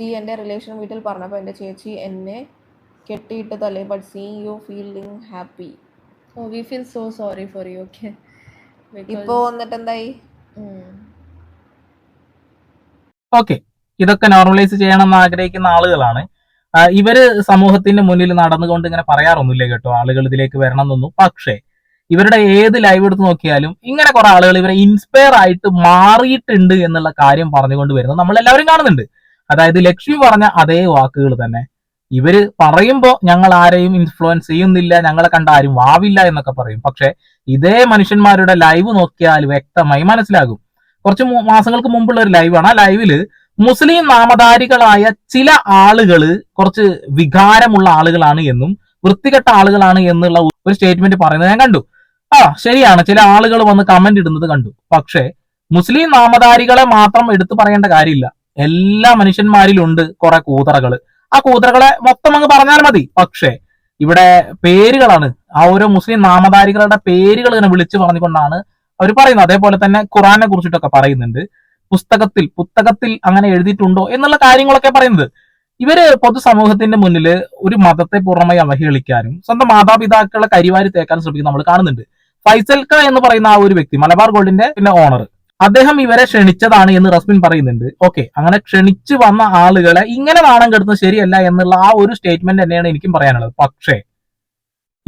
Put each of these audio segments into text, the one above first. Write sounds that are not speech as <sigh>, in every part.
ഈ എന്റെ റിലേഷൻ വീട്ടിൽ പറഞ്ഞപ്പോൾ എന്റെ ചേച്ചി എന്നെ കെട്ടിയിട്ടതല്ലേ but see you feeling happy oh we feel so sorry for you okay ഇപ്പോൾ വന്നിട്ട് എന്തായി. ഓക്കെ ഇതൊക്കെ നോർമലൈസ് ചെയ്യണമെന്ന് ആഗ്രഹിക്കുന്ന ആളുകളാണ്. ഇവർ സമൂഹത്തിന്റെ മുന്നിൽ നടന്നുകൊണ്ട് ഇങ്ങനെ പറയാറൊന്നുമില്ല കേട്ടോ ആളുകൾ ഇതിലേക്ക് വരണം എന്നൊന്നും പക്ഷേ ഇവരുടെ ഏത് ലൈവ് എടുത്ത് നോക്കിയാലും ഇങ്ങനെ കുറെ ആളുകൾ ഇവരെ ഇൻസ്പയർ ആയിട്ട് മാറിയിട്ടുണ്ട് എന്നുള്ള കാര്യം പറഞ്ഞുകൊണ്ട് വരുന്നത് നമ്മൾ എല്ലാവരും കാണുന്നുണ്ട്. അതായത് ലക്ഷ്മി പറഞ്ഞ അതേ വാക്കുകൾ തന്നെ. ഇവർ പറയുമ്പോൾ ഞങ്ങൾ ആരെയും ഇൻഫ്ലുവൻസ് ചെയ്യുന്നില്ല ഞങ്ങളെ കണ്ട ആരും വാവില്ല എന്നൊക്കെ പറയും. പക്ഷെ ഇതേ മനുഷ്യന്മാരുടെ ലൈവ് നോക്കിയാൽ വ്യക്തമായി മനസ്സിലാകും. കുറച്ച് മാസങ്ങൾക്ക് മുമ്പുള്ള ഒരു ലൈവാണ് ആ ലൈവിൽ മുസ്ലിം നാമധാരികളായ ചില ആളുകൾ കുറച്ച് വികാരമുള്ള ആളുകളാണ് എന്നും വൃത്തികെട്ട ആളുകളാണ് എന്നുള്ള ഒരു സ്റ്റേറ്റ്മെന്റ് പറയുന്നത് ഞാൻ കണ്ടു. ആ ശരിയാണ്. ചില ആളുകൾ വന്ന് കമന്റ് ഇടുന്നത് കണ്ടു. പക്ഷേ മുസ്ലിം നാമധാരികളെ മാത്രം എടുത്തു പറയേണ്ട കാര്യമില്ല. എല്ലാ മനുഷ്യന്മാരിലുണ്ട് കുറെ കൂതറകൾ ആ കൂതറകളെ മൊത്തം അങ്ങ് പറഞ്ഞാൽ മതി. പക്ഷേ ഇവിടെ പേരുകളാണ്. ആ ഓരോ മുസ്ലിം നാമധാരികളുടെ പേരുകൾ ഇങ്ങനെ വിളിച്ചു പറഞ്ഞുകൊണ്ടാണ് അവർ പറയുന്നത്. അതേപോലെ തന്നെ ഖുറാനെ കുറിച്ചിട്ടൊക്കെ പറയുന്നുണ്ട്. പുസ്തകത്തിൽ പുസ്തകത്തിൽ അങ്ങനെ എഴുതിയിട്ടുണ്ടോ എന്നുള്ള കാര്യങ്ങളൊക്കെ പറയുന്നത്. ഇവർ പൊതുസമൂഹത്തിന്റെ മുന്നിൽ ഒരു മതത്തെ പൂർണമായി അവഹേളിക്കാനും സ്വന്തം മാതാപിതാക്കളെ കരിവാരി തേക്കാനും ശ്രമിക്കുന്നത് നമ്മൾ കാണുന്നുണ്ട്. ഫൈസൽ ഖ എന്ന് പറയുന്ന ആ ഒരു വ്യക്തി മലബാർ ഗോൾഡിന്റെ പിന്നെ ഓണർ അദ്ദേഹം ഇവരെ ക്ഷണിച്ചതാണ് എന്ന് റസ്മിൻ പറയുന്നുണ്ട്. ഓക്കെ അങ്ങനെ ക്ഷണിച്ചു വന്ന ആളുകളെ ഇങ്ങനെ നാണം കെടുത്തുന്നത് ശരിയല്ല എന്നുള്ള ആ ഒരു സ്റ്റേറ്റ്മെന്റ് തന്നെയാണ് എനിക്കും പറയാനുള്ളത്. പക്ഷേ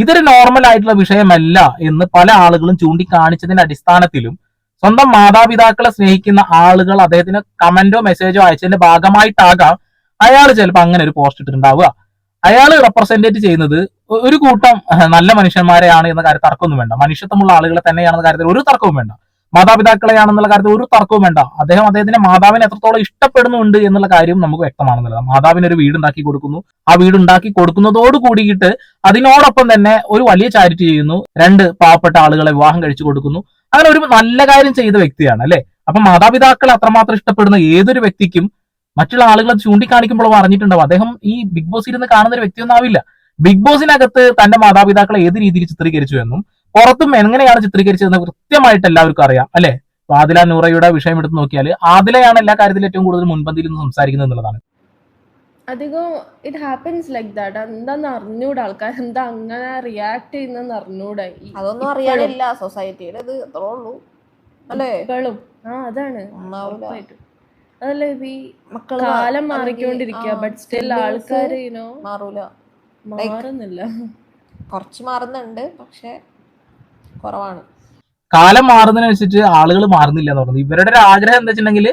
ഇതൊരു നോർമൽ ആയിട്ടുള്ള വിഷയമല്ല എന്ന് പല ആളുകളും ചൂണ്ടിക്കാണിച്ചതിന്റെ അടിസ്ഥാനത്തിലും സ്വന്തം മാതാപിതാക്കളെ സ്നേഹിക്കുന്ന ആളുകൾ അദ്ദേഹത്തിന് കമന്റോ മെസ്സേജോ അയച്ചതിന്റെ ഭാഗമായിട്ടാകാം അയാൾ ചിലപ്പോൾ അങ്ങനെ ഒരു പോസ്റ്റ് ഇട്ടിട്ടുണ്ടാവുക. അയാൾ റെപ്രസെന്റേറ്റ് ചെയ്യുന്നത് ഒരു കൂട്ടം നല്ല മനുഷ്യന്മാരെയാണ് എന്ന കാര്യം തർക്കമൊന്നും വേണ്ട. മനുഷ്യത്വമുള്ള ആളുകളെ തന്നെയാണെന്ന കാര്യത്തിൽ ഒരു തർക്കവും വേണ്ട. മാതാപിതാക്കളെയാണെന്നുള്ള കാര്യത്തിൽ ഒരു തർക്കവും വേണ്ട. അദ്ദേഹം അദ്ദേഹത്തിന്റെ മാതാവിനെ എത്രത്തോളം ഇഷ്ടപ്പെടുന്നുണ്ട് എന്നുള്ള കാര്യം നമുക്ക് വ്യക്തമാണെന്നുള്ളത്. മാതാവിന് ഒരു വീട് ഉണ്ടാക്കി കൊടുക്കുന്നു. ആ വീട് ഉണ്ടാക്കി കൊടുക്കുന്നതോട് കൂടിയിട്ട് അതിനോടൊപ്പം തന്നെ ഒരു വലിയ ചാരിറ്റി ചെയ്യുന്നു. രണ്ട് പാവപ്പെട്ട ആളുകളെ വിവാഹം കഴിച്ചു കൊടുക്കുന്നു. അങ്ങനെ ഒരു നല്ല കാര്യം ചെയ്ത വ്യക്തിയാണ് അല്ലെ? അപ്പൊ മാതാപിതാക്കളെ അത്രമാത്രം ഇഷ്ടപ്പെടുന്ന ഏതൊരു വ്യക്തിക്കും മറ്റുള്ള ആളുകളെ ചൂണ്ടിക്കാണിക്കുമ്പോൾ അറിഞ്ഞിട്ടുണ്ടാവും അദ്ദേഹം ഈ ബിഗ് ബോസ് ഇരുന്ന് കാണുന്ന ഒരു വ്യക്തിയൊന്നും ആവില്ല. ബിഗ് ബോസിനകത്ത് തന്റെ മാതാപിതാക്കളെ ഏത് രീതിയിൽ ചിത്രീകരിച്ചു എന്നും പുറത്തും എങ്ങനെയാണ് ചിത്രീകരിച്ചതെന്ന് കൃത്യമായിട്ട് എല്ലാവർക്കും അറിയാം അല്ലെ? ആദില നൂറയുടെ വിഷയം എടുത്ത് നോക്കിയാൽ ആദിലയാണ് എല്ലാ കാര്യത്തിലും ഏറ്റവും കൂടുതൽ മുൻപന്തിയിൽ നിന്ന് സംസാരിക്കുന്നത് എന്നുള്ളതാണ്. അധികം ഇറ്റ് ഹാപ്പൻസ് ലൈക്ക് ദാറ്റ് എന്താന്ന് അറിഞ്ഞൂടെ ആൾക്കാർ എന്താ അങ്ങനെ റിയാക്ട് ചെയ്യുന്നെന്ന് അറിഞ്ഞൂടെ. അതൊന്നും അറിയാനില്ല സൊസൈറ്റിയുടെ ഇത്. അത്രേ ഉള്ളൂ. അല്ലേ? ഇപ്പഴും. ആ അതാണ്. അതല്ലേ ഈ മക്കൾ കാലം മാറിക്കൊണ്ടിരിക്കുക ബട്ട് സ്റ്റിൽ ആൾക്കാർ മാറൂല. മാറുന്നില്ല. കുറച്ച് മാറുന്നുണ്ട്. പക്ഷെ കുറവാണ്. കാലം മാറുന്നതിനനുസരിച്ച് ആളുകൾ മാറുന്നില്ല എന്ന് പറയുന്നത്. ഇവരുടെ ഒരു ആഗ്രഹം എന്താ വെച്ചിട്ടുണ്ടെങ്കിൽ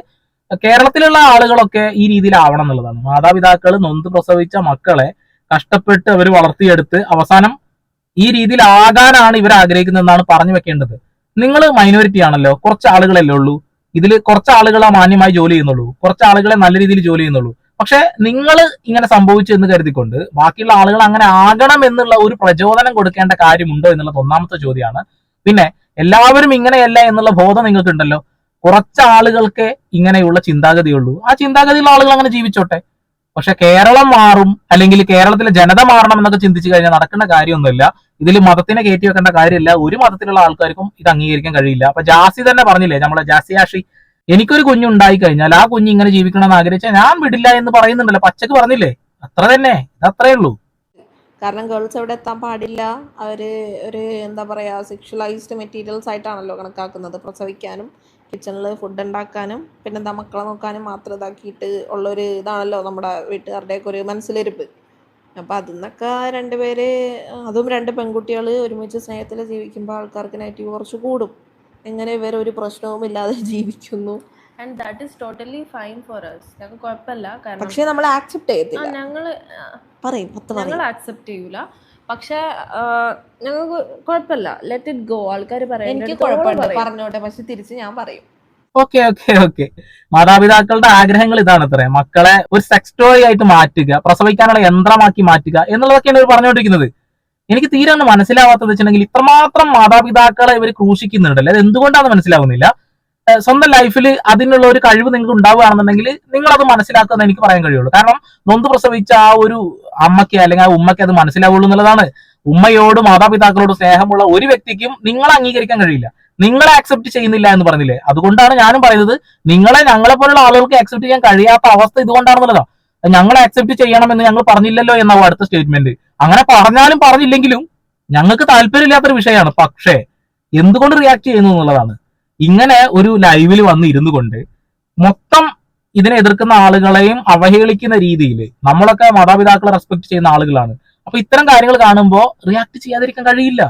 കേരളത്തിലുള്ള ആളുകളൊക്കെ ഈ രീതിയിൽ ആവണം എന്നുള്ളതാണ്. മാതാപിതാക്കൾ നൊന്ത് പ്രസവിച്ച മക്കളെ കഷ്ടപ്പെട്ട് അവർ വളർത്തിയെടുത്ത് അവസാനം ഈ രീതിയിൽ ആകാനാണ് ഇവർ ആഗ്രഹിക്കുന്നതെന്നാണ് പറഞ്ഞു വെക്കേണ്ടത്. നിങ്ങൾ മൈനോറിറ്റി ആണല്ലോ. കുറച്ച് ആളുകളല്ലേ ഉള്ളൂ. ഇതിൽ കുറച്ച് ആളുകളെ മാന്യമായി ജോലി ചെയ്യുന്നുള്ളൂ. കുറച്ച് ആളുകളെ നല്ല രീതിയിൽ ജോലി ചെയ്യുന്നുള്ളൂ. പക്ഷെ നിങ്ങൾ ഇങ്ങനെ സംഭവിച്ചു എന്ന് കരുതിക്കൊണ്ട് ബാക്കിയുള്ള ആളുകൾ അങ്ങനെ ആകണം എന്നുള്ള ഒരു പ്രചോദനം കൊടുക്കേണ്ട കാര്യമുണ്ടോ എന്നുള്ളത് ഒന്നാമത്തെ ചോദ്യമാണ് പിന്നെ എല്ലാവരും ഇങ്ങനെയല്ല എന്നുള്ള ബോധം നിങ്ങൾക്കുണ്ടല്ലോ. കുറച്ച് ആളുകൾക്ക് ഇങ്ങനെയുള്ള ചിന്താഗതിയുള്ളൂ. ആ ചിന്താഗതിയുള്ള ആളുകൾ അങ്ങനെ ജീവിച്ചോട്ടെ. പക്ഷെ കേരളം മാറും അല്ലെങ്കിൽ കേരളത്തിലെ ജനത മാറണം എന്നൊക്കെ ചിന്തിച്ചു കഴിഞ്ഞാൽ നടക്കുന്ന കാര്യമൊന്നുമില്ല. ഇതിൽ മതത്തിനെ കയറ്റി വെക്കേണ്ട കാര്യമില്ല. ഒരു മതത്തിലുള്ള ആൾക്കാർക്കും ഇത് അംഗീകരിക്കാൻ കഴിയില്ല. അപ്പൊ ജാസി തന്നെ പറഞ്ഞില്ലേ നമ്മളെ ജാസി ആഷി എനിക്കൊരു കുഞ്ഞുണ്ടായി കഴിഞ്ഞാൽ ആ കുഞ്ഞ് ഇങ്ങനെ ജീവിക്കണം എന്ന് ആഗ്രഹിച്ചാൽ ഞാൻ വിടില്ല എന്ന് പറയുന്നുണ്ടല്ലോ. പച്ചക്ക് പറഞ്ഞില്ലേ? അത്ര തന്നെ. ഇത് അത്രേ ഉള്ളൂ. കാരണം ഗേൾസ് എവിടെ എത്താൻ പാടില്ല. അവർ ഒരു എന്താ പറയാ സെക്ഷലൈസ്ഡ് മെറ്റീരിയൽസ് ആയിട്ടാണല്ലോ കണക്കാക്കുന്നത്. പ്രസവിക്കാനും കിച്ചണിൽ ഫുഡ് ഉണ്ടാക്കാനും പിന്നെന്താ മക്കളെ നോക്കാനും മാത്രം ഇതാക്കിയിട്ട് ഉള്ളൊരു ഇതാണല്ലോ നമ്മുടെ വീട്ടുകാരുടെയൊക്കെ ഒരു മനസ്സിലിരിപ്പ്. അപ്പം അതിൽ നിന്നൊക്കെ രണ്ടുപേര് അതും രണ്ട് പെൺകുട്ടികൾ ഒരുമിച്ച് സ്നേഹത്തിൽ ജീവിക്കുമ്പോൾ ആൾക്കാർക്ക് നെഗറ്റീവ് കുറച്ച് കൂടും. എങ്ങനെ ഇവർ ഒരു പ്രശ്നവും ഇല്ലാതെ <laughs> ജീവിക്കുന്നു. And that is totally fine for us. ഞങ്ങൾക്ക് കുഴപ്പമില്ല കാരണം പക്ഷേ നമ്മൾ ആക്സെപ്റ്റ് ചെയ്യത്തില്ല. ഞങ്ങൾ പറയും ഞങ്ങൾ ആക്സെപ്റ്റ് ചെയ്യൂല. പക്ഷെ ഞങ്ങൾക്ക് കുഴപ്പമില്ല ലെറ്റ് ഇറ്റ് ഗോ ആൾക്കാർ എനിക്ക് കുഴപ്പമില്ല പറഞ്ഞോട്ടെ പക്ഷെ തിരിച്ച് ഞാൻ പറയും. Okay okay okay. മാതാപിതാക്കളുടെ ആഗ്രഹങ്ങൾ ഇതാണ് അത്രേ മക്കളെ ഒരു സെക്സ് ടോയ് ആയിട്ട് മാറ്റുക പ്രസവിക്കാനുള്ള യന്ത്രമാക്കി മാറ്റുക എന്നുള്ളതൊക്കെയാണ് ഇവർ പറഞ്ഞുകൊണ്ടിരിക്കുന്നത് എനിക്ക് തീരെ ഒന്ന് മനസ്സിലാവാത്തത് വെച്ചിട്ടുണ്ടെങ്കിൽ ഇത്രമാത്രം മാതാപിതാക്കളെ ഇവർ ക്രൂശിക്കുന്നുണ്ടല്ലേ? അത് എന്തുകൊണ്ടാണെന്ന് മനസ്സിലാവുന്നില്ല. സ്വന്തം ലൈഫിൽ അതിനുള്ള ഒരു കഴിവ് നിങ്ങൾക്ക് ഉണ്ടാവുകയാണെന്നുണ്ടെങ്കിൽ നിങ്ങൾ അത് മനസ്സിലാക്കുമെന്ന് എനിക്ക് പറയാൻ കഴിയുള്ളൂ. കാരണം നൊന്ത് പ്രസവിച്ച ആ ഒരു അമ്മയ്ക്ക് അല്ലെങ്കിൽ ആ ഉമ്മയ്ക്ക് അത് മനസ്സിലാവുള്ളൂ എന്നുള്ളതാണ്. ഉമ്മയോട് മാതാപിതാക്കളോട് സ്നേഹമുള്ള ഒരു വ്യക്തിക്കും നിങ്ങളെ അംഗീകരിക്കാൻ കഴിയില്ല. നിങ്ങളെ ആക്സെപ്റ്റ് ചെയ്യുന്നില്ല എന്ന് പറഞ്ഞില്ലേ? അതുകൊണ്ടാണ് ഞാനും പറയുന്നത് നിങ്ങളെ ഞങ്ങളെ പോലുള്ള ആളുകൾക്ക് ആക്സെപ്റ്റ് ചെയ്യാൻ കഴിയാത്ത അവസ്ഥ ഇതുകൊണ്ടാണെന്നുള്ളതാ ഞങ്ങൾ ആക്സെപ്റ്റ് ചെയ്യണമെന്ന് ഞങ്ങൾ പറഞ്ഞില്ലല്ലോ എന്നാവും അടുത്ത സ്റ്റേറ്റ്മെന്റ് അങ്ങനെ പറഞ്ഞാലും പറഞ്ഞില്ലെങ്കിലും ഞങ്ങൾക്ക് താല്പര്യമില്ലാത്തൊരു വിഷയമാണ്. പക്ഷേ എന്തുകൊണ്ട് റിയാക്ട് ചെയ്യുന്നു എന്നുള്ളതാണ്. ഇങ്ങനെ ഒരു ലൈവിൽ വന്ന് ഇരുന്നു കൊണ്ട് മൊത്തം ഇതിനെ എതിർക്കുന്ന ആളുകളെയും അവഹേളിക്കുന്ന രീതിയിൽ നമ്മളൊക്കെ മാതാപിതാക്കളെ റെസ്പെക്ട് ചെയ്യുന്ന ആളുകളാണ്. അപ്പൊ ഇത്തരം കാര്യങ്ങൾ കാണുമ്പോൾ റിയാക്ട് ചെയ്യാതിരിക്കാൻ കഴിയില്ല.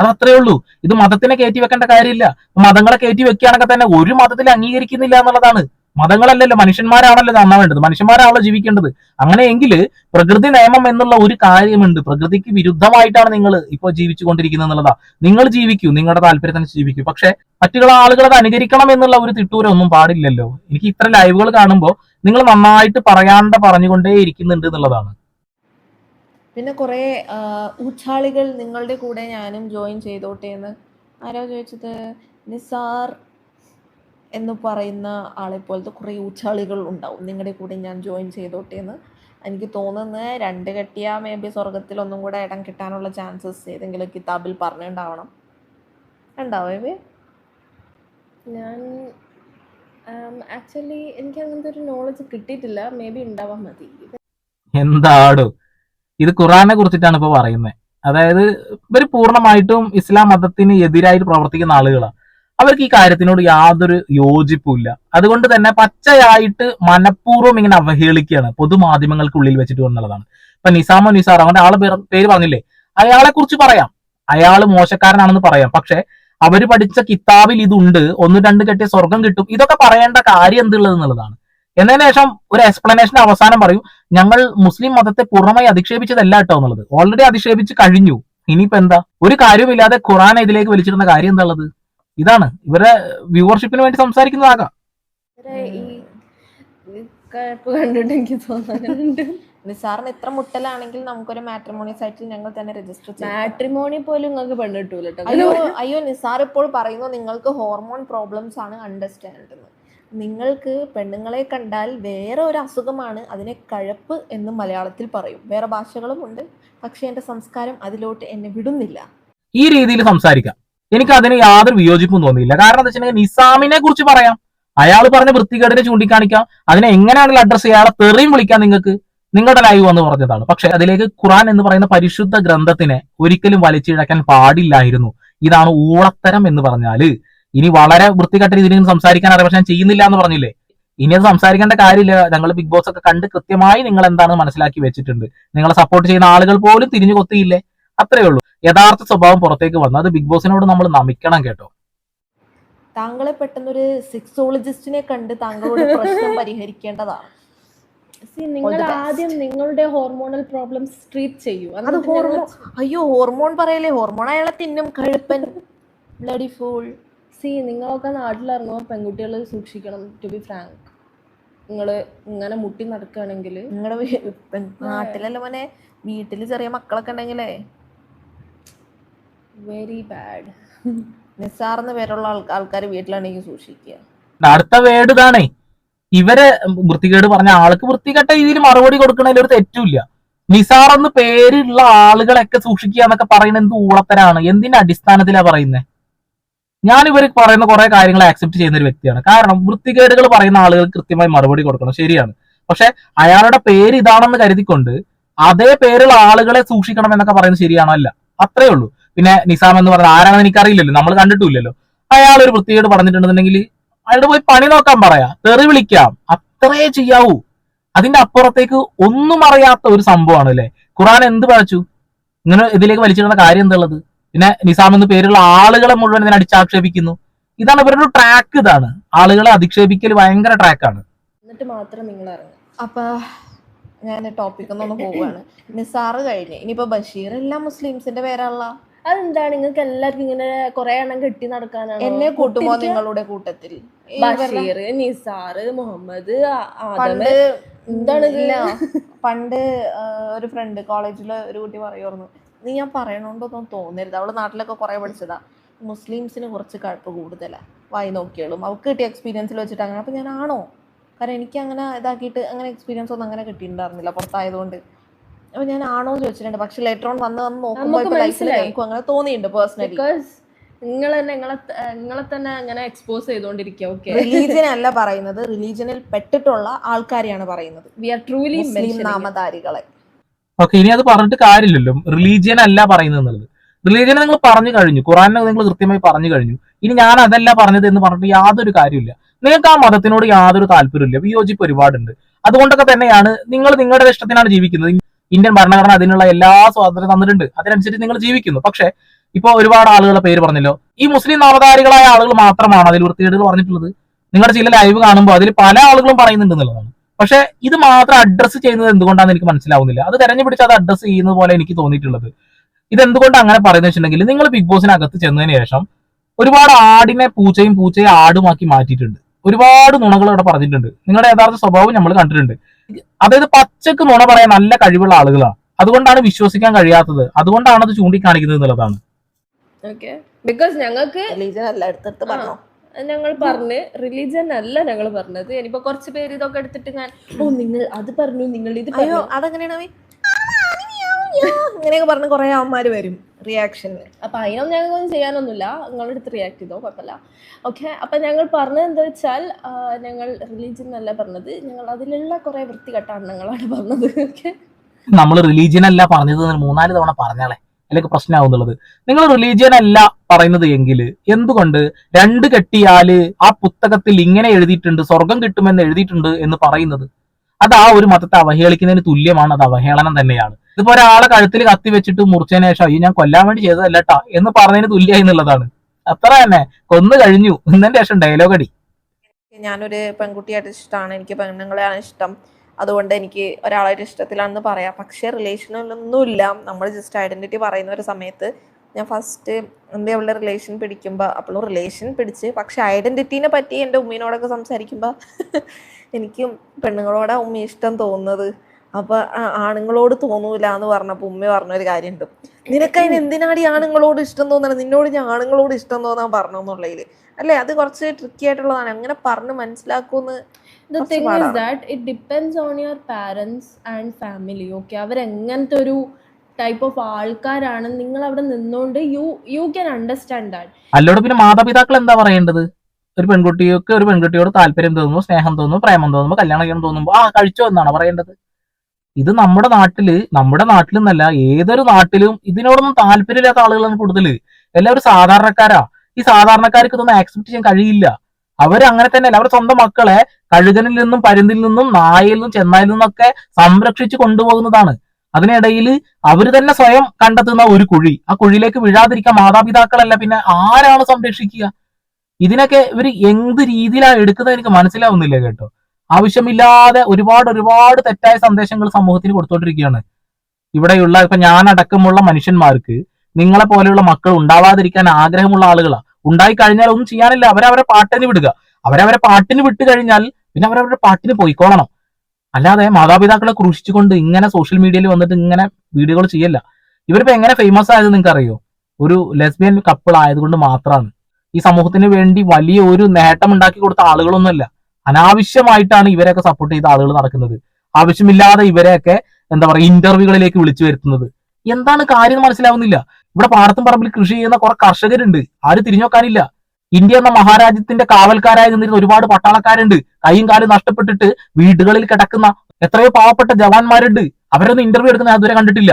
അത് അത്രേ ഉള്ളൂ. ഇത് മതത്തിനെ കയറ്റി വെക്കേണ്ട കാര്യമില്ല. മതങ്ങളെ കയറ്റി വെക്കുകയാണെങ്കിൽ തന്നെ ഒരു മതത്തിൽ അംഗീകരിക്കുന്നില്ല എന്നുള്ളതാണ്. മതങ്ങളല്ലല്ലോ മനുഷ്യന്മാരാണല്ലോ നന്നാവേണ്ടത്. മനുഷ്യന്മാരാണല്ലോ ജീവിക്കേണ്ടത്. അങ്ങനെയെങ്കിൽ പ്രകൃതി നിയമം എന്നുള്ള ഒരു കാര്യമുണ്ട്. പ്രകൃതിക്ക് വിരുദ്ധമായിട്ടാണ് നിങ്ങൾ ഇപ്പോൾ ജീവിച്ചുകൊണ്ടിരിക്കുന്നത് എന്നുള്ളതാ. നിങ്ങൾ ജീവിക്കൂ നിങ്ങളുടെ താല്പര്യത്തിന് ജീവിക്കൂ. പക്ഷെ മറ്റുള്ള ആളുകൾ അത് അനുകരിക്കണം എന്നുള്ള ഒരു തിട്ടൂരൊന്നും പാടില്ലല്ലോ. എനിക്ക് ഇത്ര ലൈവുകൾ കാണുമ്പോൾ നിങ്ങൾ നന്നായിട്ട് പറയാണ്ട് പറഞ്ഞുകൊണ്ടേ ഇരിക്കുന്നുണ്ട് എന്നുള്ളതാണ്. പിന്നെ കുറേ ഊച്ചാളികൾ നിങ്ങളുടെ കൂടെ ഞാനും ജോയിൻ ചെയ്തോട്ടെ എന്ന്. ആരോ ചോദിച്ചത്? നിസാർ എന്ന് പറയുന്ന ആളെ പോലത്തെ കുറേ ഊച്ചാളികൾ ഉണ്ടാവും. നിങ്ങളുടെ കൂടെ ഞാൻ ജോയിൻ ചെയ്തോട്ടെ എന്ന് എനിക്ക് തോന്നുന്നത് രണ്ട് കെട്ടിയ മേ ബി സ്വർഗത്തിൽ ഒന്നും കൂടെ ഇടം കിട്ടാനുള്ള ചാൻസസ് ഏതെങ്കിലും കിതാബിൽ പറഞ്ഞിട്ടുണ്ടാവണം. ഉണ്ടാവോ ബി ഞാൻ ആക്ച്വലി എനിക്ക് അങ്ങനത്തെ ഒരു നോളജ് കിട്ടിയിട്ടില്ല. മേ ബി ഉണ്ടാവാൻ മതി. എന്താടോ? ഇത് ഖുറാനെ കുറിച്ചിട്ടാണ് ഇപ്പൊ പറയുന്നത് അതായത് ഇവർ പൂർണമായിട്ടും ഇസ്ലാം മതത്തിന് എതിരായിട്ട് പ്രവർത്തിക്കുന്ന ആളുകളാണ് അവർക്ക് ഈ കാര്യത്തിനോട് യാതൊരു യോജിപ്പുമില്ല. അതുകൊണ്ട് തന്നെ പച്ചയായിട്ട് മനഃപൂർവം ഇങ്ങനെ അവഹേളിക്കുകയാണ്. പൊതുമാധ്യമങ്ങൾക്കുള്ളിൽ വെച്ചിട്ട് എന്നുള്ളതാണ്. ഇപ്പൊ നിസാമോ നിസാർ അവന്റെ ആളെ പേര് പേര് പറഞ്ഞില്ലേ? അയാളെ കുറിച്ച് പറയാം. അയാൾ മോശക്കാരനാണെന്ന് പറയാം. പക്ഷെ അവർ പഠിച്ച കിതാബിൽ ഇതുണ്ട്. ഒന്ന് രണ്ട് കെട്ടിയ സ്വർഗം കിട്ടും. ഇതൊക്കെ പറയേണ്ട കാര്യം എന്തുള്ളത് എന്നുള്ളതാണ്. എന്നതിന് ശേഷം ഒരു എക്സ്പ്ലനേഷൻ അവസാനം പറയും ഞങ്ങൾ മുസ്ലിം മതത്തെ പൂർണമായി അധിക്ഷേപിച്ചതല്ല കേട്ടോ എന്നുള്ളത്. ഓൾറെഡി അധിക്ഷേപിച്ച് കഴിഞ്ഞു. ഇനിയിപ്പോ എന്താ? ഒരു കാര്യമില്ലാതെ ഖുറാൻ ഇതിലേക്ക് വലിച്ചിടുന്ന കാര്യം എന്താ ഉള്ളത്? ഇതാണ്. ഇവരെ വ്യൂവർഷിപ്പിന് വേണ്ടി സംസാരിക്കുന്നതാകാം. നിസാറിന് ഇത്ര മുട്ടലാണെങ്കിൽ നമുക്കൊരു മാട്രിമോണി സൈറ്റിൽ ഞങ്ങൾ തന്നെ രജിസ്റ്റർ ചെയ്യാം. മാട്രിമോണി പോലും നിങ്ങൾക്ക് പെണ്ണ് കിട്ടൂല കേട്ടോ. അയ്യോ അയ്യോ നിസാർ ഇപ്പോൾ പറയുന്നു നിങ്ങൾക്ക് ഹോർമോൺ പ്രോബ്ലംസ് ആണ് അണ്ടർസ്റ്റാൻഡ് നിങ്ങൾക്ക് പെണ്ണുങ്ങളെ കണ്ടാൽ വേറെ ഒരു അസുഖമാണ് അതിനെ കഴപ്പ് എന്ന് മലയാളത്തിൽ പറയും. വേറെ ഭാഷകളും ഉണ്ട്. പക്ഷെ എന്റെ സംസ്കാരം അതിലോട്ട് എന്നെ വിടുന്നില്ല. ഈ രീതിയിൽ സംസാരിക്കാം. എനിക്ക് അതിന് യാതൊരു വിയോജിപ്പും തോന്നിയില്ല. കാരണം എന്താ വെച്ചിട്ടുണ്ടെങ്കിൽ നിസാമിനെ കുറിച്ച് പറയാം. അയാൾ പറഞ്ഞ വൃത്തികേടിനെ ചൂണ്ടിക്കാണിക്കാം. അതിനെ എങ്ങനെയാണെങ്കിലും അഡ്രസ് ചെയ്യാം. അയാളെ തെറിയും വിളിക്കാം നിങ്ങൾക്ക്. നിങ്ങളുടെ ലൈവ് വന്ന് പറഞ്ഞതാണ്. പക്ഷെ അതിലേക്ക് ഖുറാൻ എന്ന് പറയുന്ന പരിശുദ്ധ ഗ്രന്ഥത്തിനെ ഒരിക്കലും വലിച്ചിഴക്കാൻ പാടില്ലായിരുന്നു. ഇതാണ് ഊളത്തരം എന്ന് പറഞ്ഞാൽ ഇനി വളരെ വൃത്തികെട്ട രീതിയിൽ സംസാരിക്കാൻ അറിയാം. പക്ഷെ ഞാൻ ചെയ്യുന്നില്ല എന്ന് പറഞ്ഞില്ലേ? ഇനി അത് സംസാരിക്കേണ്ട കാര്യമില്ല. ഞങ്ങൾ ബിഗ് ബോസ് ഒക്കെ കണ്ട് കൃത്യമായി നിങ്ങൾ എന്താണ് മനസ്സിലാക്കി വെച്ചിട്ടുണ്ട്. നിങ്ങളെ സപ്പോർട്ട് ചെയ്യുന്ന ആളുകൾ പോലും തിരിഞ്ഞു കൊത്തിയില്ലേ? അത്രേ ഉള്ളൂ. യഥാർത്ഥ സ്വഭാവം പുറത്തേക്ക് വന്നു. അത് ബിഗ് ബോസിനോട് നമ്മൾ നമിക്കണം കേട്ടോ. താങ്കളെ പെട്ടെന്നൊരു സെക്സോളജിസ്റ്റിനെ കണ്ട് താങ്കളുടെ പ്രശ്നം <laughs> പരിഹരിക്കേണ്ടതാണ്. നിങ്ങൾ ആദ്യം നിങ്ങളുടെ ഹോർമോണൽ പ്രോബ്ലംസ് ട്രീറ്റ് ചെയ്യൂ. അത് ഹോർമോൺ അയ്യോ ഹോർമോൺ പറയലേ ഹോർമോൺ അയാളെ തിന്നും കഴുപ്പൻ. ബ്ലഡി ഫൂൾ സി നിങ്ങളൊക്കെ നാട്ടിലിറങ്ങുമ്പോൾ പെൺകുട്ടികൾ സൂക്ഷിക്കണം ടു ബി ഫ്രാങ്ക് നിങ്ങൾ ഇങ്ങനെ മുട്ടി നടക്കുകയാണെങ്കിൽ നിങ്ങളുടെ നാട്ടിലല്ല മോനെ? വീട്ടിൽ ചെറിയ മക്കളൊക്കെ ഉണ്ടെങ്കിലേ. വെരി ബാഡ് <laughs> നിസ്സാർന്ന് പേരുള്ള ആൾക്കാർ വീട്ടിലാണെങ്കിൽ സൂക്ഷിക്കുക. അടുത്ത വേർഡ് ഇതാണേ. ഇവരെ വൃത്തികേട് പറഞ്ഞ ആൾക്ക് വൃത്തികെട്ട രീതിയിൽ മറുപടി കൊടുക്കണതിൽ ഒരു തെറ്റുമില്ല നിസാർ എന്ന് പേരുള്ള ആളുകളൊക്കെ സൂക്ഷിക്കുക എന്നൊക്കെ പറയുന്നത് എന്ത് ഊളത്തരാണ്? എന്തിന്റെ അടിസ്ഥാനത്തിലാ പറയുന്നത് ഞാൻ ഇവർ പറയുന്ന കുറെ കാര്യങ്ങൾ ആക്സെപ്റ്റ് ചെയ്യുന്ന ഒരു വ്യക്തിയാണ്. കാരണം വൃത്തികേടുകൾ പറയുന്ന ആളുകൾ കൃത്യമായി മറുപടി കൊടുക്കണം. ശരിയാണ്. പക്ഷെ അയാളുടെ പേര് ഇതാണെന്ന് കരുതിക്കൊണ്ട് അതേ പേരുള്ള ആളുകളെ സൂക്ഷിക്കണം എന്നൊക്കെ പറയുന്നത് ശരിയാണോ? അല്ല. അത്രേ ഉള്ളൂ. പിന്നെ നിസാം എന്ന് പറഞ്ഞ ആരാണെന്ന് എനിക്കറിയില്ലല്ലോ. നമ്മൾ കണ്ടിട്ടില്ലല്ലോ. അയാൾ ഒരു വൃത്തിയോട് പറഞ്ഞിട്ടുണ്ടെന്നുണ്ടെങ്കിൽ അയാളുടെ പോയി പണി നോക്കാൻ പറയാം. തെറി വിളിക്കാം. അത്രേ ചെയ്യാവൂ. അതിന്റെ അപ്പുറത്തേക്ക് ഒന്നും അറിയാത്ത ഒരു സംഭവമാണ് അല്ലെ? ഖുറാൻ എന്ത് പഴച്ചു ഇങ്ങനെ ഇതിലേക്ക് വലിച്ചിടുന്ന കാര്യം എന്തുള്ളത് പിന്നെ നിസാം എന്ന് പേരുള്ള ആളുകളെ മുഴുവൻ ഇതിനെ അടിച്ചാക്ഷേപിക്കുന്നു. ഇതാണ് ഇവരുടെ ട്രാക്ക് ഇതാണ്. ആളുകളെ അധിക്ഷേപിക്കൽ ഭയങ്കര ട്രാക്കാണ് എന്നിട്ട് മാത്രം നിങ്ങൾ അപ്പൊ ഞാൻ ടോപ്പിക് ഒന്നൊന്ന് പോവുകയാണ് നിസാറ് കഴിഞ്ഞ്. ഇനിയിപ്പോ ബഷീർ എല്ലാം മുസ്ലിംസിന്റെ പേരാണല്ലോ. അതെന്താണ്? നിങ്ങൾക്ക് എല്ലാവർക്കും ഇങ്ങനെ കുറെ എണ്ണം കെട്ടി നടക്കാനാണ്? എന്നെ കൂട്ടുമോ നിങ്ങളുടെ കൂട്ടത്തിൽ? ബഷീർ നിസാർ മുഹമ്മദ് പണ്ട് എന്താണ് ഇല്ല. പണ്ട് ഒരു ഫ്രണ്ട് കോളേജിൽ ഒരു കുട്ടി പറയുമായിരുന്നു നീ ഞാൻ പറയണോണ്ടൊന്നും തോന്നരുത്. അവൾ നാട്ടിലൊക്കെ കുറെ പഠിച്ചതാ. മുസ്ലിംസിന് കുറച്ച് കഴപ്പ് കൂടുതലാ. വായി നോക്കിയോളും. അവൾക്ക് കിട്ടിയ എക്സ്പീരിയൻസിൽ വെച്ചിട്ട് അങ്ങനെ. അപ്പൊ ഞാൻ ആണോ കാരണം എനിക്ക് അങ്ങനെ ഇതാക്കിയിട്ട് അങ്ങനെ എക്സ്പീരിയൻസ് ഒന്നും അങ്ങനെ കിട്ടിയിട്ടുണ്ടായിരുന്നില്ല പുറത്തായതുകൊണ്ട്. അപ്പൊ ഞാൻ ആണോ എന്ന് ചോദിച്ചിട്ടുണ്ട്. പക്ഷെ ലെറ്റർ ഓൺ വന്ന് വന്ന് നോക്കുമ്പോൾ ലൈഫിൽ മനസ്സിലായി. അങ്ങനെ തോന്നിയിട്ടുണ്ട് പേഴ്സണലി ബിക്കോസ് നിങ്ങൾ തന്നെ നിങ്ങളെ നിങ്ങളെ തന്നെ അങ്ങനെ എക്സ്പോസ് ചെയ്തുകൊണ്ടിരിക്കുക ഓക്കെ റിലീജിയൻ അല്ല പറയുന്നത്. റിലീജിയനിൽ പെട്ടിട്ടുള്ള ആൾക്കാരെയാണ് പറയുന്നത്. വി ആർ ട്രൂലി മുസ്ലിം നാമധാരികളെ. ഓക്കെ ഇനി അത് പറഞ്ഞിട്ട് കാര്യമില്ലല്ലോ. റിലീജിയൻ അല്ല പറയുന്നത് എന്നുള്ളത്. റിലീജിയൻ നിങ്ങൾ പറഞ്ഞു കഴിഞ്ഞു. ഖുറാനെ നിങ്ങൾ കൃത്യമായി പറഞ്ഞു കഴിഞ്ഞു. ഇനി ഞാൻ അതല്ല പറഞ്ഞത് എന്ന് പറഞ്ഞിട്ട് യാതൊരു കാര്യമില്ല നിങ്ങൾക്ക് ആ മതത്തിനോട് യാതൊരു താല്പര്യമില്ല വിയോജിപ്പ് ഒരുപാടുണ്ട്. അതുകൊണ്ടൊക്കെ തന്നെയാണ് നിങ്ങൾ നിങ്ങളുടെ ഇഷ്ടത്തിനാണ് ജീവിക്കുന്നത്. ഇന്ത്യൻ ഭരണഘടന അതിനുള്ള എല്ലാ സ്വാതന്ത്ര്യം തന്നിട്ടുണ്ട്. അതിനനുസരിച്ച് നിങ്ങൾ ജീവിക്കുന്നു. പക്ഷേ ഇപ്പൊ ഒരുപാട് ആളുകളുടെ പേര് പറഞ്ഞല്ലോ. ഈ മുസ്ലിം നാമധാരികളായ ആളുകൾ മാത്രമാണ് അതിൽ വൃത്തികേടുകൾ പറഞ്ഞിട്ടുള്ളത്? നിങ്ങളുടെ ചില ലൈവ് കാണുമ്പോൾ അതിൽ പല ആളുകളും പറയുന്നുണ്ട് എന്നുള്ളതാണ് പക്ഷെ ഇത് മാത്രം അഡ്രസ്സ് ചെയ്യുന്നത് എന്തുകൊണ്ടാണെന്ന് എനിക്ക് മനസ്സിലാവുന്നില്ല. അത് തെരഞ്ഞു അത് അഡ്രസ്സ് ചെയ്യുന്നത് പോലെ എനിക്ക് തോന്നിയിട്ടുള്ളത്. ഇത് എന്തുകൊണ്ട് അങ്ങനെ പറയുന്നത് വെച്ചിട്ടുണ്ടെങ്കിൽ നിങ്ങൾ ബിഗ് ബോസിനകത്ത് ചെന്നതിന് ശേഷം ഒരുപാട് ആടിനെ പൂച്ചയും പൂച്ചയെ ആടുമാക്കി മാറ്റിയിട്ടുണ്ട്. ഒരുപാട് നുണകൾ ഇവിടെ പറഞ്ഞിട്ടുണ്ട്. നിങ്ങളുടെ യഥാർത്ഥ സ്വഭാവം നമ്മൾ കണ്ടിട്ടുണ്ട്. അതായത് പച്ചക്ക് നുണ പറയാൻ നല്ല കഴിവുള്ള ആളുകളാണ്. അതുകൊണ്ടാണ് വിശ്വസിക്കാൻ കഴിയാത്തത്. അതുകൊണ്ടാണ് അത് ചൂണ്ടിക്കാണിക്കുന്നത് എന്നുള്ളതാണ്. ഓക്കെ ബിക്കോസ് ഞങ്ങൾക്ക് ഞങ്ങൾ പറഞ്ഞ് റിലീജിയൻ അല്ല ഞങ്ങൾ പറഞ്ഞത്. ഇനിയിപ്പോ കുറച്ച് പേര് ഇതൊക്കെ എടുത്തിട്ട് ഞാൻ ഓ നിങ്ങൾ അത് പറഞ്ഞു നിങ്ങൾ ഇത് അയ്യോ പറഞ്ഞു. അതെങ്ങനെയാണ് അവൻ? ഇങ്ങനെയൊക്കെ പറഞ്ഞ് കുറെ അമ്മമാർ വരും റിയാക്ഷന് അപ്പൊ അതിനൊന്നും ഞങ്ങൾക്കൊന്നും ചെയ്യാനൊന്നുമില്ല. നിങ്ങളുടെ അടുത്ത് റിയാക്ട് ചെയ്തോ കുഴപ്പമില്ല. ഓക്കെ അപ്പൊ ഞങ്ങൾ പറഞ്ഞത് എന്താ വെച്ചാൽ ഞങ്ങൾ റിലീജിയൻ അല്ല പറഞ്ഞത്. ഞങ്ങൾ അതിലുള്ള കുറെ വൃത്തികെട്ട എണ്ണങ്ങളാണ് പറഞ്ഞത്. ഓക്കെ നമ്മൾ റിലീജിയൻ അല്ല പറഞ്ഞത് മൂന്നാൽ തവണ പറഞ്ഞാളെ അല്ലെങ്കിൽ പ്രശ്നമാവുന്നുള്ളത്. നിങ്ങൾ റിലീജിയൻ അല്ല പറയുന്നത് എങ്കിൽ എന്തുകൊണ്ട് രണ്ട് കെട്ടിയാൽ ആ പുസ്തകത്തിൽ ഇങ്ങനെ എഴുതിയിട്ടുണ്ട് സ്വർഗം കിട്ടുമെന്ന് എഴുതിയിട്ടുണ്ട് എന്ന് പറയുന്നത്? അത് ആ ഒരു മതത്തെ അവഹേളിക്കുന്നതിന് തുല്യമാണ് അത് അവഹേളനം തന്നെയാണ്. ഇതിപ്പോ ഒരാളെ കഴുത്തിൽ കത്തി വെച്ചിട്ട് മുറിച്ചതിന് ശേഷം അയ്യോ ഞാൻ കൊല്ലാൻ വേണ്ടി ചെയ്തതല്ലട്ടാ എന്ന് പറഞ്ഞതിന് തുല്യ എന്നുള്ളതാണ്. അത്ര തന്നെ. കൊന്നു കഴിഞ്ഞു. ഇന്നെ ശേഷം ഡയലോഗ് അടി. ഞാനൊരു പെൺകുട്ടിയായിട്ട് ഇഷ്ടമാണ്. എനിക്ക് പെണ്ണുങ്ങളെയാണ് ഇഷ്ടം. അതുകൊണ്ട് എനിക്ക് ഒരാളായിട്ട് ഇഷ്ടത്തിലാണെന്ന് പറയാം. പക്ഷേ റിലേഷനൊന്നുമില്ല നമ്മൾ ജസ്റ്റ് ഐഡന്റിറ്റി പറയുന്ന ഒരു സമയത്ത് ഞാൻ ഫസ്റ്റ് എന്റെ അവളുടെ റിലേഷൻ പിടിക്കുമ്പോൾ അപ്പോഴും റിലേഷൻ പിടിച്ച് പക്ഷെ ഐഡന്റിറ്റീനെ പറ്റി എന്റെ ഉമ്മീനോടൊക്കെ സംസാരിക്കുമ്പോൾ എനിക്കും പെണ്ണുങ്ങളോടാ ഉമ്മ ഇഷ്ടം തോന്നുന്നത്. അപ്പോൾ ആണുങ്ങളോട് തോന്നൂല എന്ന് പറഞ്ഞപ്പോൾ ഉമ്മ പറഞ്ഞൊരു കാര്യമുണ്ട് നിനക്ക് അതിന് എന്തിനാടി ആണുങ്ങളോട് ഇഷ്ടം തോന്നണം? നിന്നോട് ഞാൻ ആണുങ്ങളോട് ഇഷ്ടം തോന്നാൻ പറഞ്ഞു അല്ലെ? അല്ലേ അത് കുറച്ച് ട്രിക്കി ആയിട്ടുള്ളതാണ്. അങ്ങനെ പറഞ്ഞ് മനസ്സിലാക്കൂന്ന് ദ കുറച്ച് thing is that it depends on your parents and family okay അവരെങ്ങനത്തെ ഒരു ടൈപ്പ് ഓഫ് ആൾക്കാരാണ് നിങ്ങൾ അവിടെ നിന്നുകൊണ്ട് you you can understand that allowed പിന്നെ മാതാപിതാക്കൾ എന്താ പറയേണ്ടത്? ഒരു പെൺകുട്ടിയൊക്കെ ഒരു പെൺകുട്ടിയോട് താല്പര്യം തോന്നുന്നു സ്നേഹം തോന്നുന്നു പ്രേമം തോന്നുന്നു കല്യാണം ചെയ്യാൻ തോന്നുമ്പോൾ ആ കഴിച്ചോ എന്നാണ് പറയേണ്ടത്? ഇത് നമ്മുടെ നാട്ടിൽ നമ്മുടെ നാട്ടിൽ നിന്നല്ല ഏതൊരു നാട്ടിലും ഇതിനോടൊന്നും താല്പര്യമില്ലാത്ത ആളുകളാണ് കൂടുതൽ എല്ലാവരും സാധാരണക്കാരാ. ഈ സാധാരണക്കാർക്ക് ഇതൊന്നും ആക്സെപ്റ്റ് ചെയ്യാൻ കഴിയില്ല. അവർ അങ്ങനെ തന്നെയല്ല അവർ സ്വന്തം മക്കളെ കഴുകനിൽ നിന്നും പരുന്തിൽ നിന്നും നായയിൽ നിന്നും ചെന്നായിൽ നിന്നൊക്കെ സംരക്ഷിച്ചു കൊണ്ടുപോകുന്നതാണ്. അതിനിടയിൽ അവർ തന്നെ സ്വയം കണ്ടെത്തുന്ന ഒരു കുഴി. ആ കുഴിയിലേക്ക് വീഴാതിരിക്കാൻ മാതാപിതാക്കളല്ല പിന്നെ ആരാണ് സംരക്ഷിക്കുക? ഇതിനൊക്കെ ഇവർ എന്ത് രീതിയിലാണ് എടുക്കുന്നത് എനിക്ക് മനസ്സിലാവുന്നില്ല കേട്ടോ. ആവശ്യമില്ലാതെ ഒരുപാട് ഒരുപാട് തെറ്റായ സന്ദേശങ്ങൾ സമൂഹത്തിന് കൊടുത്തോണ്ടിരിക്കുകയാണ്. ഇവിടെയുള്ള ഇപ്പൊ ഞാൻ അടക്കമുള്ള മനുഷ്യന്മാർക്ക് നിങ്ങളെ പോലെയുള്ള മക്കൾ ഉണ്ടാവാതിരിക്കാൻ ആഗ്രഹമുള്ള ആളുകളാ. ഉണ്ടായി കഴിഞ്ഞാൽ ഒന്നും ചെയ്യാനില്ല. അവരവരെ പാട്ടിന് വിടുക. അവരവരെ പാട്ടിന് വിട്ട് കഴിഞ്ഞാൽ പിന്നെ അവരവരുടെ പാട്ടിന് പോയിക്കോളണം. അല്ലാതെ മാതാപിതാക്കളെ ക്രൂശിച്ചുകൊണ്ട് ഇങ്ങനെ സോഷ്യൽ മീഡിയയിൽ വന്നിട്ട് ഇങ്ങനെ വീഡിയോകൾ ചെയ്യല്ല. ഇവരിപ്പോ എങ്ങനെ ഫേമസ് ആയത് നിങ്ങൾക്ക് അറിയോ ഒരു ലെസ്ബിയൻ കപ്പിൾ ആയതുകൊണ്ട് മാത്രമാണ് ഈ സമൂഹത്തിന് വേണ്ടി വലിയ ഒരു നേട്ടം ഉണ്ടാക്കി കൊടുത്ത ആളുകളൊന്നുമല്ല. അനാവശ്യമായിട്ടാണ് ഇവരെയൊക്കെ സപ്പോർട്ട് ചെയ്ത ആളുകൾ നടക്കുന്നത്. ആവശ്യമില്ലാതെ ഇവരെയൊക്കെ എന്താ പറയുക ഇന്റർവ്യൂകളിലേക്ക് വിളിച്ചു വരുത്തുന്നത്. എന്താണ് കാര്യം മനസ്സിലാവുന്നില്ല. ഇവിടെ പാടത്തും പറമ്പിൽ കൃഷി ചെയ്യുന്ന കുറെ കർഷകരുണ്ട്. ആരും തിരിഞ്ഞു നോക്കാനില്ല ഇന്ത്യ എന്ന മഹാരാജ്യത്തിന്റെ കാവൽക്കാരായി നിന്നിരുന്ന ഒരുപാട് പട്ടാളക്കാരുണ്ട്. കൈയും കാലും നഷ്ടപ്പെട്ടിട്ട് വീടുകളിൽ കിടക്കുന്ന എത്രയോ പാവപ്പെട്ട ജവാന്മാരുണ്ട്. അവരൊന്നും ഇന്റർവ്യൂ എടുക്കുന്ന അതുവരെ കണ്ടിട്ടില്ല.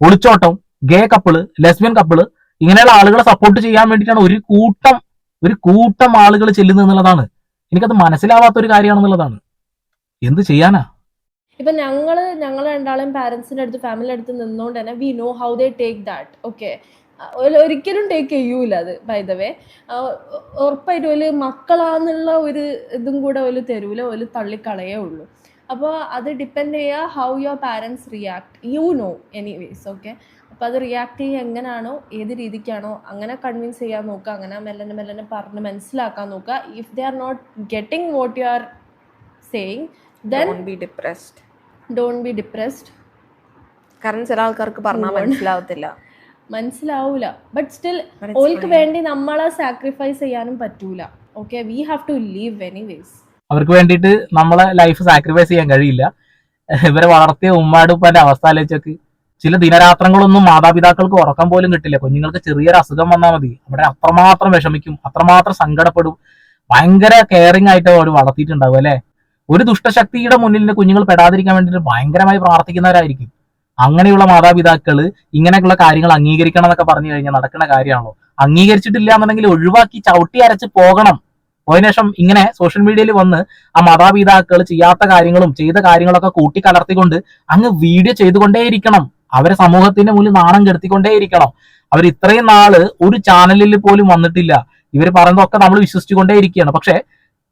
ഒളിച്ചോട്ടം ഗേ കപ്പിൾ ലെസ്ബിയൻ കപ്പിൾ ഇങ്ങനെയുള്ള ആളുകളെ സപ്പോർട്ട് ചെയ്യാൻ വേണ്ടിയിട്ടാണ് ഒരു കൂട്ടം ഒരു കൂട്ടം ആളുകൾ ചെല്ലുന്നത് എന്നുള്ളതാണ്. എനിക്കത് മനസ്സിലാവാത്ത ഒരു കാര്യമാണെന്നുള്ളതാണ്. എന്ത് ചെയ്യാനാ? ഇപ്പൊ ഞങ്ങൾ ഞങ്ങൾ രണ്ടാളും പാരന്റ്സിന്റെ അടുത്ത് ഫാമിലിയുടെ അടുത്ത് നിന്നുകൊണ്ട് തന്നെ we know how they take that okay ഒരിക്കലും ടേക്ക് ചെയ്യൂല അത് ബൈ ദ വേ ഉറപ്പായിട്ടും ഒരു മക്കളാന്നുള്ള ഒരു ഇതും കൂടെ ഒരു തരൂല ഒരു തള്ളിക്കളയേ ഉള്ളൂ. അപ്പോൾ അത് ഡിപ്പെൻഡ് ചെയ്യുക how your parents react you know anyways okay അപ്പോൾ അത് റിയാക്ട് ചെയ്യുക എങ്ങനെയാണോ ഏത് രീതിക്കാണോ അങ്ങനെ കൺവിൻസ് ചെയ്യാൻ നോക്കുക അങ്ങനെ മെല്ലനെ മെല്ലനെ പറഞ്ഞ് മനസ്സിലാക്കാൻ നോക്കുക if they are not getting what you are saying then be depressed don't be depressed കാരണം ചില ആൾക്കാർക്ക് പറഞ്ഞാൽ. മനസ്സിലാവത്തില്ല. മനസ്സിലാവൂല. ബട്ട് സ്റ്റിൽ ഓൾക്ക്. വേണ്ടി നമ്മളെ സാക്രിഫൈസ് ചെയ്യാനും പറ്റൂല. Okay we have to leave anyways അവർക്ക് വേണ്ടിയിട്ട് നമ്മളെ ലൈഫ് സാക്രിഫൈസ് ചെയ്യാൻ കഴിയില്ല. ഇവരെ വളർത്തിയ ഉമ്മാടുപ്പാന്റെ അവസ്ഥ ആലോചിച്ചൊക്കെ ചില ദിനരാത്രങ്ങളൊന്നും മാതാപിതാക്കൾക്ക് ഉറക്കം പോലും കിട്ടില്ല. കുഞ്ഞുങ്ങൾക്ക് ചെറിയൊരു അസുഖം വന്നാൽ മതി. അവിടെ അത്രമാത്രം വിഷമിക്കും അത്രമാത്രം സങ്കടപ്പെടും. ഭയങ്കര കെയറിങ് ആയിട്ട് അവർ വളർത്തിയിട്ടുണ്ടാവും അല്ലെ? ഒരു ദുഷ്ടശക്തിയുടെ മുന്നിൽ കുഞ്ഞുങ്ങൾ പെടാതിരിക്കാൻ വേണ്ടിയിട്ട് ഭയങ്കരമായി പ്രാർത്ഥിക്കുന്നവരായിരിക്കും. അങ്ങനെയുള്ള മാതാപിതാക്കൾ ഇങ്ങനെയുള്ള കാര്യങ്ങൾ അംഗീകരിക്കണം എന്നൊക്കെ പറഞ്ഞു കഴിഞ്ഞാൽ നടക്കുന്ന കാര്യമാണല്ലോ. അംഗീകരിച്ചിട്ടില്ല എന്നുണ്ടെങ്കിൽ ഒഴിവാക്കി ചവിട്ടി അരച്ച് പോകണം. അതിനുശേഷം ഇങ്ങനെ സോഷ്യൽ മീഡിയയിൽ വന്ന് ആ മാതാപിതാക്കൾ ചെയ്യാത്ത കാര്യങ്ങളും ചെയ്ത കാര്യങ്ങളൊക്കെ കൂട്ടിക്കലർത്തിക്കൊണ്ട് അങ്ങ് വീഡിയോ ചെയ്തുകൊണ്ടേയിരിക്കണം. അവരെ സമൂഹത്തിന്റെ മുന്നിൽ നാണം കെടുത്തിക്കൊണ്ടേയിരിക്കണം. അവർ ഇത്രയും നാൾ ഒരു ചാനലിൽ പോലും വന്നിട്ടില്ല. ഇവർ പറയുന്നതൊക്കെ നമ്മൾ വിശ്വസിച്ചുകൊണ്ടേയിരിക്കുകയാണ്. പക്ഷെ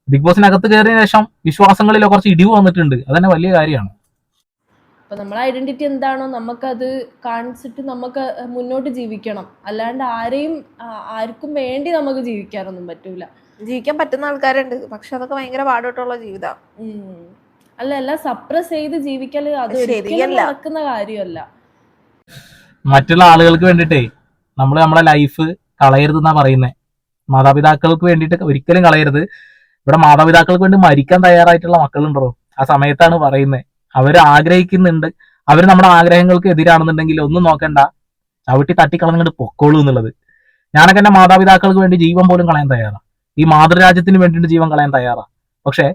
ബിഗ് ബോസിനകത്ത് കയറിയ ശേഷം വിശ്വാസങ്ങളിൽ കുറച്ച് ഇടിവ് വന്നിട്ടുണ്ട്. അതന്നെ വലിയ കാര്യമാണ്. അപ്പൊ നമ്മളെ ഐഡന്റിറ്റി എന്താണോ നമുക്കത് കാണിച്ചിട്ട് നമുക്ക് മുന്നോട്ട് ജീവിക്കണം. അല്ലാണ്ട് ആരെയും ആർക്കും വേണ്ടി നമുക്ക് ജീവിക്കാനൊന്നും പറ്റൂല. ജീവിക്കാൻ പറ്റുന്ന ആൾക്കാരുണ്ട്. പക്ഷെ അതൊക്കെ ഭയങ്കര പാടോട്ടുള്ള ജീവിതം. അല്ല അല്ല സപ്രസ് ചെയ്ത് ജീവിക്കൽ അത് ശരിയല്ല. നടക്കുന്ന കാര്യമല്ല. മറ്റുള്ള ആളുകൾക്ക് വേണ്ടിയിട്ടേ നമ്മൾ നമ്മളെ ലൈഫ് കളയരുതെന്നാ പറയുന്നത് മാതാപിതാക്കൾക്ക് വേണ്ടിയിട്ട് ഒരിക്കലും കളയരുത്. ഇവിടെ മാതാപിതാക്കൾക്ക് വേണ്ടി മരിക്കാൻ തയ്യാറായിട്ടുള്ള മക്കളുണ്ടോ ആ സമയത്താണ് പറയുന്നത് അവർ ആഗ്രഹിക്കുന്നുണ്ട്. അവർ നമ്മുടെ ആഗ്രഹങ്ങൾക്ക് എതിരാണെന്നുണ്ടെങ്കിൽ ഒന്നും നോക്കണ്ട. ചവിട്ടി തട്ടിക്കളഞ്ഞിട്ട് പൊക്കോളൂ എന്നുള്ളത്. ഞാനൊക്കെ എന്റെ മാതാപിതാക്കൾക്ക് വേണ്ടി ജീവൻ പോലും കളയാൻ തയ്യാറാണ് ഈ മാതൃരാജ്യത്തിന് വേണ്ടിയിട്ട് ജീവൻ കളയാൻ തയ്യാറാണ് പക്ഷെ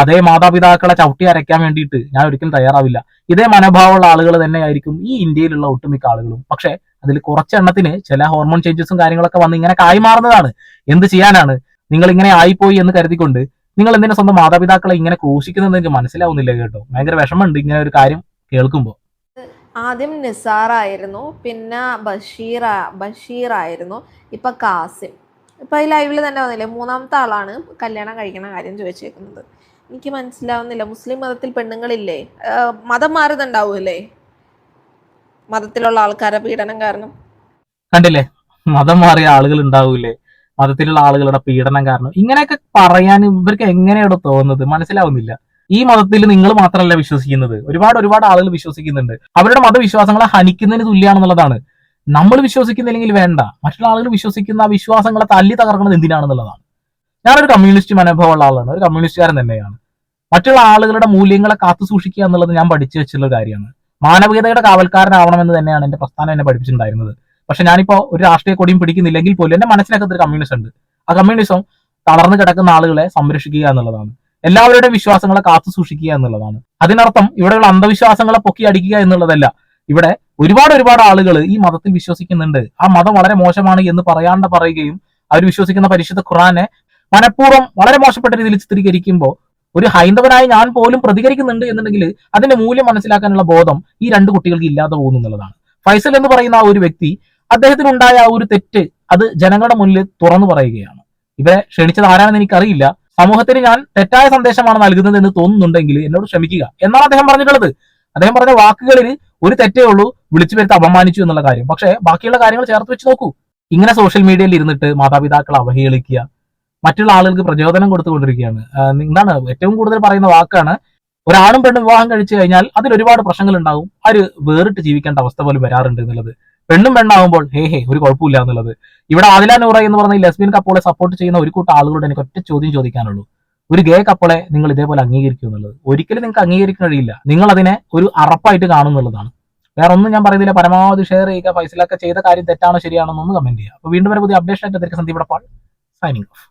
അതേ മാതാപിതാക്കളെ ചവിട്ടി അരയ്ക്കാൻ വേണ്ടിയിട്ട് ഞാൻ ഒരിക്കലും തയ്യാറാവില്ല. ഇതേ മനോഭാവമുള്ള ആളുകൾ തന്നെയായിരിക്കും ഈ ഇന്ത്യയിലുള്ള ഒട്ടുമിക്ക ആളുകളും. പക്ഷേ അതിൽ കുറച്ചെണ്ണത്തിന് ചില ഹോർമോൺ ചേഞ്ചസും കാര്യങ്ങളൊക്കെ വന്ന് ഇങ്ങനെ കായ്മാറുന്നതാണ് എന്ത് ചെയ്യാനാണ്? നിങ്ങൾ ഇങ്ങനെ ആയിപ്പോയി എന്ന് കരുതിക്കൊണ്ട് നിങ്ങൾ എന്തിനാ സ്വന്തം മാതാപിതാക്കളെ ഇങ്ങനെ ക്രൂശിക്കുന്നത് എനിക്ക് മനസ്സിലാവുന്നില്ല കേട്ടോ. ഭയങ്കര വിഷമമുണ്ട് ഇങ്ങനെ ഒരു കാര്യം കേൾക്കുമ്പോൾ. ആദ്യം നിസാറായിരുന്നു പിന്നെ ബഷീർ ബഷീറായിരുന്നു ഇപ്പൊ കാസിം. ഇപ്പൊ ഈ ലൈവിൽ തന്നെ വന്നില്ലേ മൂന്നാമത്തെ ആളാണ് കല്യാണം കഴിക്കണ കാര്യം ചോദിച്ചേക്കുന്നത്. എനിക്ക് മനസ്സിലാവുന്നില്ല. മുസ്ലിം മതത്തിൽ പെണ്ണുങ്ങളില്ലേ? മതം മാറുന്നുണ്ടാവൂല്ലേ മതത്തിലുള്ള ആൾക്കാരെ പീഡനം കാരണം. കണ്ടില്ലേ? മതം മാറിയ ആളുകൾ ഉണ്ടാവൂലേ? മതത്തിലുള്ള ആളുകളുടെ പീഡനം കാരണം. ഇങ്ങനെയൊക്കെ പറയാൻ ഇവർക്ക് എങ്ങനെയാണ് തോന്നുന്നത്? മനസ്സിലാവുന്നില്ല. ഈ മതത്തിൽ നിങ്ങൾ മാത്രമല്ല വിശ്വസിക്കുന്നത്. ഒരുപാട് ഒരുപാട് ആളുകൾ വിശ്വസിക്കുന്നുണ്ട്. അവരുടെ മതവിശ്വാസങ്ങളെ ഹനിക്കുന്നതിന് തുല്യാണെന്നുള്ളതാണ് നമ്മൾ വിശ്വസിക്കുന്നില്ലെങ്കിൽ വേണ്ട. മറ്റുള്ള ആളുകൾ വിശ്വസിക്കുന്ന വിശ്വാസങ്ങളെ തല്ലി തകർക്കുന്നത് എന്തിനാണെന്നുള്ളതാണ്. ഞാനൊരു കമ്മ്യൂണിസ്റ്റ് മനോഭാവമുള്ള ആളാണ്. ഒരു കമ്മ്യൂണിസ്റ്റുകാരൻ തന്നെയാണ്. മറ്റുള്ള ആളുകളുടെ മൂല്യങ്ങളെ കാത്തു സൂക്ഷിക്കുക എന്നുള്ളത് ഞാൻ പഠിച്ചു വെച്ചുള്ള കാര്യമാണ്. മാനവികതയുടെ കാവൽക്കാരനാവണമെന്ന് തന്നെയാണ് എന്റെ പ്രസ്ഥാനം എന്നെ പഠിപ്പിച്ചിട്ടുണ്ടായിരുന്നത്. പക്ഷെ ഞാനിപ്പോ ഒരു രാഷ്ട്രീയ കൊടിയും പിടിക്കുന്നില്ലെങ്കിൽ പോലും എന്റെ മനസ്സിനകത്ത് ഒരു കമ്മ്യൂണിസ്റ്റ് ഉണ്ട്. ആ കമ്മ്യൂണിസം തളർന്നു കിടക്കുന്ന ആളുകളെ സംരക്ഷിക്കുക എന്നുള്ളതാണ്. എല്ലാവരുടെയും വിശ്വാസങ്ങളെ കാത്തു സൂക്ഷിക്കുക എന്നുള്ളതാണ്. അതിനർത്ഥം ഇവിടെയുള്ള അന്ധവിശ്വാസങ്ങളെ പൊക്കി അടിക്കുക എന്നുള്ളതല്ല. ഇവിടെ ഒരുപാട് ഒരുപാട് ആളുകൾ ഈ മതത്തിൽ വിശ്വസിക്കുന്നുണ്ട്. ആ മതം വളരെ മോശമാണ് എന്ന് പറയാണ്ട് പറയുകയും അവർ വിശ്വസിക്കുന്ന പരിശുദ്ധ ഖുറാനെ മനഃപൂർവം വളരെ മോശപ്പെട്ട രീതിയിൽ ചിത്രീകരിക്കുമ്പോൾ ഒരു ഹൈന്ദവനായി ഞാൻ പോലും പ്രതികരിക്കുന്നുണ്ട് എന്നുണ്ടെങ്കിൽ അതിന്റെ മൂല്യം മനസ്സിലാക്കാനുള്ള ബോധം ഈ രണ്ട് കുട്ടികൾക്ക് ഇല്ലാതെ പോകുന്നു എന്നുള്ളതാണ്. ഫൈസൽ എന്ന് പറയുന്ന ആ ഒരു വ്യക്തി അദ്ദേഹത്തിനുണ്ടായ ആ ഒരു തെറ്റ് അത് ജനങ്ങളുടെ മുന്നിൽ തുറന്നു പറയുകയാണ്. ഇവരെ ക്ഷണിച്ചത് ആരാണെന്ന് എനിക്കറിയില്ല. സമൂഹത്തിന് ഞാൻ തെറ്റായ സന്ദേശമാണ് നൽകുന്നത് എന്ന് തോന്നുന്നുണ്ടെങ്കിൽ എന്നോട് ക്ഷമിക്കുക എന്നാണ് അദ്ദേഹം പറഞ്ഞിട്ടുള്ളത്. അദ്ദേഹം പറഞ്ഞ വാക്കുകളിൽ ഒരു തെറ്റേ ഉള്ളൂ വിളിച്ചു വരുത്തി അപമാനിച്ചു എന്നുള്ള കാര്യം. പക്ഷേ ബാക്കിയുള്ള കാര്യങ്ങൾ ചേർത്ത് വെച്ച് നോക്കൂ. ഇങ്ങനെ സോഷ്യൽ മീഡിയയിൽ ഇരുന്നിട്ട് മാതാപിതാക്കളെ അവഹേളിക്കുക മറ്റുള്ള ആളുകൾക്ക് പ്രചോദനം കൊടുത്തുകൊണ്ടിരിക്കുകയാണ്. എന്താണ് ഏറ്റവും കൂടുതൽ പറയുന്ന വാക്കാണ് ഒരാണും പെണ്ണും വിവാഹം കഴിച്ചു കഴിഞ്ഞാൽ അതിൽ ഒരുപാട് പ്രശ്നങ്ങൾ ഉണ്ടാവും അവർ വേറിട്ട് ജീവിക്കേണ്ട അവസ്ഥ പോലും വരാറുണ്ട് എന്നുള്ളത്. പെണ്ണും പെണ്ണാവുമ്പോൾ ഹേ ഹേ ഒരു കുഴപ്പമില്ല എന്നുള്ളത്. ഇവിടെ ആദില നൂറ എന്ന് പറഞ്ഞ ലെസ്ബിയൻ കപ്പോളെ സപ്പോർട്ട് ചെയ്യുന്ന ഒരു കൂട്ടം ആളുകളോട് എനിക്ക് ഒറ്റ ചോദ്യം ചോദിക്കാനുള്ളൂ. ഒരു ഗേ കപ്പളെ നിങ്ങൾ ഇതേപോലെ അംഗീകരിക്കും എന്നുള്ളത്. ഒരിക്കലും നിങ്ങൾക്ക് അംഗീകരിക്കാൻ കഴിയില്ല. നിങ്ങൾ അതിനെ ഒരു അറപ്പായിട്ട് കാണുന്നുള്ളതാണ് വേറെ ഒന്നും ഞാൻ പറയുന്നില്ല. പരമാവധി ഷെയർ ചെയ്യുക ഫൈസലൊക്കെ ചെയ്ത കാര്യം തെറ്റാണോ ശരിയാണോ എന്നൊന്ന് കമന്റ് ചെയ്യുക. അപ്പൊ വീണ്ടും വരെ പുതിയ അപ്ഡേഷൻ ആയിട്ട് സന്ദീപ് സൈനിങ് ഓഫ്